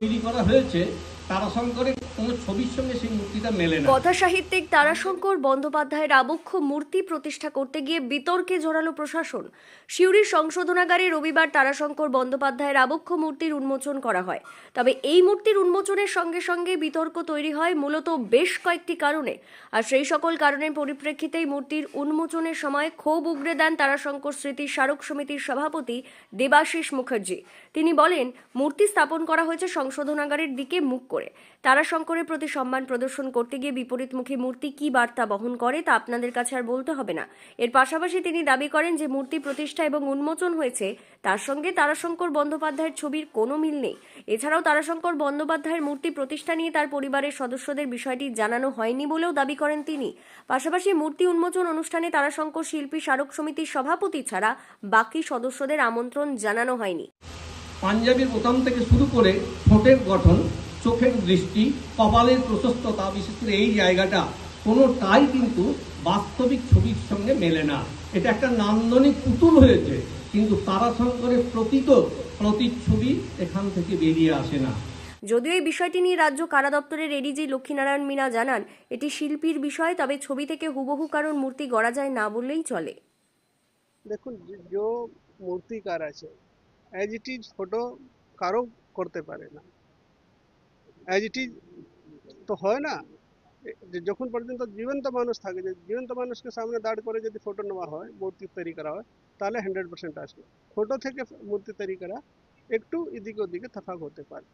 তৈরি করা হয়েছে তারাশঙ্করের কথা সাহিত্যিক তারাশঙ্কর বন্দ্যোপাধ্যায়ের আবক্ষ মূর্তি প্রতিষ্ঠা করতে গিয়ে বিতর্কে জড়ালো প্রশাসন। সিউড়ির সংশোধনাগারে রবিবার তারাশঙ্কর বন্দ্যোপাধ্যায়ের আবক্ষ মূর্তির উন্মোচন করা হয়। তবে এই মূর্তির উন্মোচনের সঙ্গে সঙ্গে বিতর্ক তৈরি হয় মূলত বেশ কয়েকটি কারণে। আর সেই সকল কারণের পরিপ্রেক্ষিতেই মূর্তির উন্মোচনের সময় ক্ষোভ উগরে দেন তারাশঙ্কর স্মৃতি স্মারক সমিতির সভাপতি দেবাশিস মুখার্জি। তিনি বলেন, মূর্তি স্থাপন করা হয়েছে সংশোধনাগারের দিকে মুখ করে। তারাশঙ্করের প্রতি সম্মান প্রদর্শন করতে গিয়ে বিপরীতমুখী মূর্তি কি বার্তা বহন করে তা আপনাদের কাছে আর বলতে হবে না। এর পাশাপাশি তিনি দাবি করেন যে মূর্তি প্রতিষ্ঠা এবং উন্মোচন হয়েছে, তার সঙ্গে তারাশঙ্কর বন্দ্যোপাধ্যায়ের ছবির কোনো মিল নেই। এছাড়াও তারাশঙ্কর বন্দ্যোপাধ্যায়ের মূর্তি প্রতিষ্ঠা নিয়ে তার পরিবারের সদস্যদের বিষয়টি জানানো হয়নি বলেও দাবি করেন তিনি। পাশাপাশি মূর্তি উন্মোচন অনুষ্ঠানে তারাশঙ্কর শিল্পী স্মারক সমিতির সভাপতি ছাড়া বাকি সদস্যদের আমন্ত্রণ জানানো হয়নি। পাঞ্জাবির বোতাম থেকে শুরু করে ঠোঁটের গঠন চোখের দৃষ্টি কপালের প্রশস্ততা বিশেষ করে এই জায়গাটা কোনোটাই কিন্তু বাস্তবিক ছবির সঙ্গে মেলে না। এটা একটা নান্দনিক পুতুল হয়েছে কিন্তু তারাশঙ্করের প্রতীত প্রতিচ্ছবি এখান থেকে বেরিয়ে আসে না। যদিও এই বিষয়টি নিয়ে রাজ্য কারা দপ্তরের এডিজি লক্ষ্মীনারায়ণ মিনা জানান এটি শিল্পীর বিষয় তবে ছবি থেকে হুবহু কারণ মূর্তি গড়া যায় না বললেই চলে। দেখুন যে- মূর্তিকার আছে অ্যাজ ইট ইজ ফটো কারও করতে পারে না। অ্যাজ ইট ইজ তো হয় না যখন পর্যন্ত জীবন্ত মানুষ থাকে, যে জীবন্ত মানুষকে সামনে দাঁড় করে যদি ফটো নেওয়া হয়, মূর্তি তৈরি করা হয়, তাহলে হান্ড্রেড পার্সেন্ট আসবে। ফটো থেকে মূর্তি তৈরি করা একটু এদিকে ওদিকে তফাৎ হতে পারে।